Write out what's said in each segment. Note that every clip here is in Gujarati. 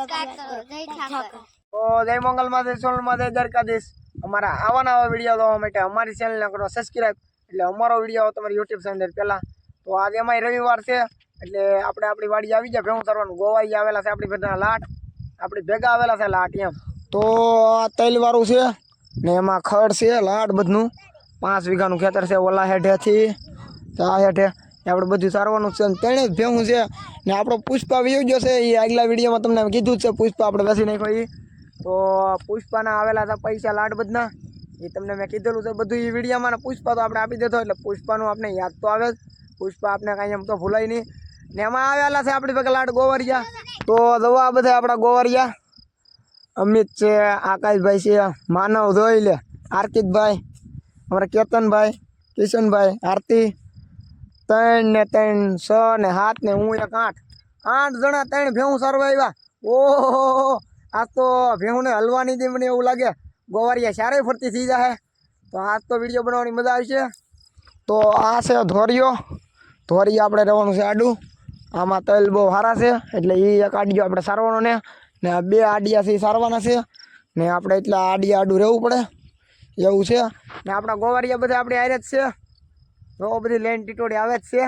સબસ્ક્રાઇબ કરો જય ઠાકર તો જય મંગલમાં, જય સોનલમાં, જય દ્વારકાધીશ. અમારા આવા નવા વીડિયો જોવા માટે અમારી ચેનલને કરો સબસ્ક્રાઇબ એટલે અમારો વીડિયો તમારી યુટ્યુબ ચેનલ પહેલાં. તો આજે અમારી રવિવાર છે, એટલે આપણે આપણી વાડી આવી જાય ભેગું કરવાનું. ગોવાઈ આવેલા છે આપણી ભેગા લાટ. આપણી ભેગા આવેલા છે લાટ એમ. તો આ તૈલવાળું છે, ને એમાં ખડ છે લાટ બધું. પાંચ વીઘાનું ખેતર છે, ઓલા હેઠેથી. આ હેઠે આપણે બધું સારવાનું છે તેણે જ ભેગું છે. ને આપણો પુષ્પા વ્યૂ જો છે એ આગલા વિડીયોમાં તમને કીધું છે, પુષ્પા આપણે બેસી નાખ્યો એ તો પુષ્પાના આવેલા હતા પૈસા લાડ બધના એ તમને મેં કીધેલું છે બધું એ વિડીયોમાં ને પુષ્પા તો આપણે આપી દેતો એટલે પુષ્પાનું આપણે યાદ તો આવે જ. પુષ્પા આપણે કાંઈ એમ તો ભૂલાય નહીં. ને એમાં આવેલા છે આપણી પાસે લાડ ગોવરિયા. તો દવા બધા આપણા ગોવરિયા. અમિત છે, આકાશભાઈ છે, માનવ ધોઈ લે આર્કિતભાઈ અમારા કેતનભાઈ, કિશનભાઈ, આરતી. ત્રણ ને ત્રણ છ ને સાત ને હું એક આઠ. આઠ જણા ત્રણ ભેહું સારવા આવ્યા. ઓહો, આજ તો ભેહુંને હલવાની દે મને એવું લાગે. ગોવારિયા સારે ફરતી થઈ જાય તો આજ તો વીડિયો બનાવવાની મજા આવશે. તો આ છે ધોરિયો ધોરિયા આપણે રહેવાનું છે આડું. આમાં તલ બહુ સારા છે, એટલે એ એક આડિયો આપણે સારવાનો ને. ને બે આડિયા છે એ સારવાના છે. ને આપણે એટલા આડિયા આડું રહેવું પડે. એવું છે. ને આપણા ગોવારિયા બધા આપણે આરે જ છે. તો બધી લેન ટીટોડી આવે જ છે.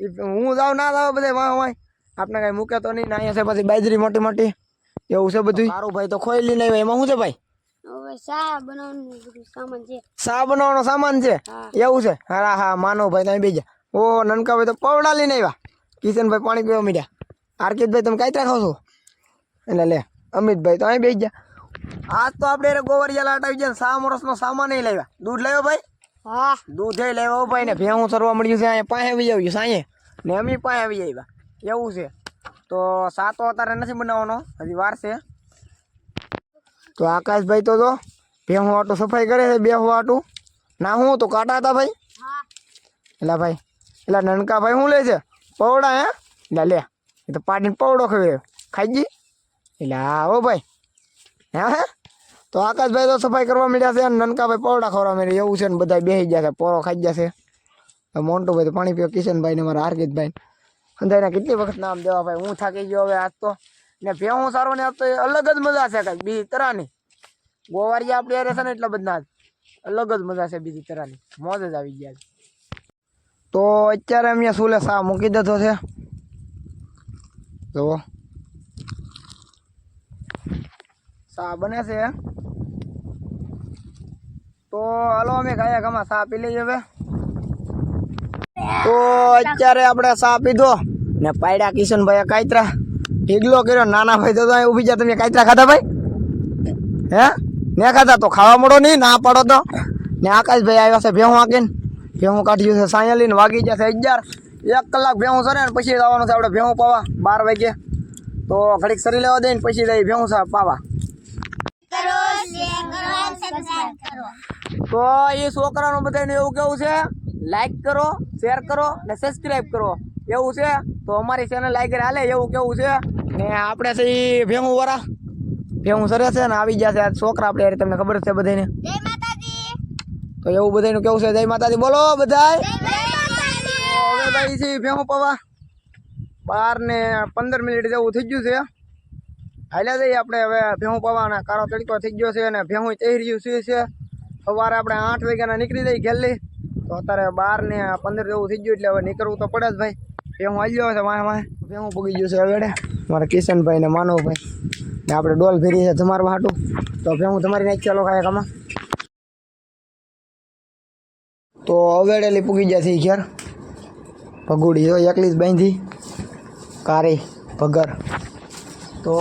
ઈ હું જાઉં ના જાવ બધે વાહ વાય આપણે કાંઈ મૂકે તો નહીં ના અહીંયા છે પછી બાજરી મોટી મોટી. એવું છે બધું સારું ભાઈ તો ખોઈ લઈને આવ્યો. એમાં શું છે ભાઈ? હવે શા બનાવવાનું બધું સામાન છે. સા બનાવવાનો સામાન છે? એવું છે? હા હા માનો ભાઈ તમે બીજા. ઓ નનકા ભાઈ તો પવડા લઈને આવ્યા. કિશનભાઈ પાણી પીવા મીડ્યા. આર્કિતભાઈ તમે કાંઈ ખાવ છો? એટલે લે અમિતભાઈ તો અહીં બેસી ગયા. આજ તો આપણે ગોવરિયા લાટ આવી ગયા સા વર્ષનો સામાન નહીં લાવ્યા. દૂધ લાવ્યો ભાઈ? હા. દૂધ લેવા ભાઈ ને ભેહું સરવા મળ્યું છે અહીંયા પાસે આવી આવ્યું સાંજે ને અમી પાસે આવી આવ્યા. એવું છે. તો સાતો અત્યારે નથી બનાવવાનો હજી વાર છે. તો આકાશભાઈ તો જો ભેહું આટું સફાઈ કરે છે બેહું આટું ના હું તો કાંટા હતા ભાઈ. હા. એલા ભાઈ એલા નનકા ભાઈ શું લે છે? પૌડા હે? એટલે લે એ તો પાડીને પવડો ખવે ખાઈ ગઈ? એટલે હા હો ભાઈ. હે હે? તો આકાશભાઈ તો સફાઈ કરવા મળ્યા છે અને નનકાભાઈ પૌડા ખવડાવવા મળ્યા એવું છે ને બધા બેસી ગયા છે. પોરો ખાઈ ગયા છે. મોન્ટુભાઈ તો પાણી પીઓ કિશનભાઈ ને મારા હાર્દિકભાઈ અંધાઈને કેટલી વખત નામ દેવા ભાઈ? હું થાકી ગયો હવે આજ તો. ને ભેહું સારો ને તો એ અલગ જ મજા છે કાંઈક. બીજી તરાની. ગોવારિયા આપણી છે ને એટલા બધા અલગ જ મજા છે બીજી તરાની. મોજ જ આવી ગયા છે તો અત્યારે અમે સુલે સા મૂકી દીધો છે. જુઓ. સા બને છે. તો હાલો, અમે કાયા ખામાં સા પી લઈએ હવે. તો અત્યારે આપણે સા પીધો ને પાડ્યા કિશનભાઈ કાયતરા ઢીગલો કર્યો. નાના ભાઈ તો ઊભી ગયા. તમે કાયતરા ખાધા ભાઈ? હે? ને ખાધા? તો ખાવા મળો નહીં, ના પાડો તો. ને આકાશભાઈ આવ્યા છે ભેહું આંકીને ભેહું કાઢ્યું છે સાયા લઈને વાગી જશે અગિયાર. એક કલાક ભેહું સરે ને પછી આવવાનું છે આપણે ભેહું પાવા, બાર વાગે. તો ઘડીક સરી લેવા દઈને પછી જઈ ભેહું સાહેબ પાવા. કરો. તો એ છોકરાનું બધાને એવું કેવું છે? લાઈક કરો શેર કરો ને સબસ્ક્રાઈબ કરો. એવું છે? તો અમારી ચેનલ લાઈક હાલે. એવું કેવું છે? ને આપણે છે એ ભેહું વરા. ભેહું સરે છે ને આવી ગયા છે છોકરા આપણે. યાર તમને ખબર છે બધાને તો એવું બધાનું કેવું છે? જય માતાજી. બોલો માતાજી. હવે ભાઈ છે ભેહું પવા. બાર ને પંદર મિનિટ જેવું થઈ ગયું છે. હાલ્યા જઈએ આપણે. હવે ભેહું પવાના કાળો તડકો થઈ ગયો છે અને ભેહું ચહી રહ્યું છે. સવારે આપણે આઠ વાગ્યાના નીકળી જઈએ ગેલી. તો અત્યારે બાર ને પંદર જેવું થઈ ગયું એટલે હવે નીકળવું તો પડે જ ભાઈ. ભેહું હાલ્યો છે મારે વાહ. ભેહું પૂગી ગયું છે હવે મારા કિશનભાઈ ને માનવભાઈ. ને આપણે ડોલ ફેરી છે તમારું હાટું. તો ભેહું તમારી નાખી ચાલો કાંઈ કામાં તો અવેડેલી પૂગી ગયા છે ઘેર. પગુડી તો એકલી જ બાંધી. કારી, ભગર. તો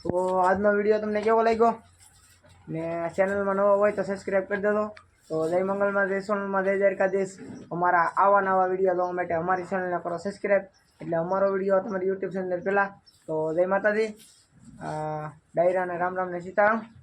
તો આજનો વીડિયો તમને કેવો લાગ્યો? ને ચેનલમાં નવો હોય તો સબસ્ક્રાઈબ કરી દેજો. તો જય મંગલમાં જય સોનલમાં જય દ્વારકાધીશ. અમારા આવા નવા વીડિયો જોવા માટે અમારી ચેનલને કરો સબસ્ક્રાઈબ એટલે અમારો વીડિયો તમારી યુટ્યુબ ચેનલ પહેલાં. તો જય માતાજી. અ, ડાયરા અને રામ રામને સીતારામ.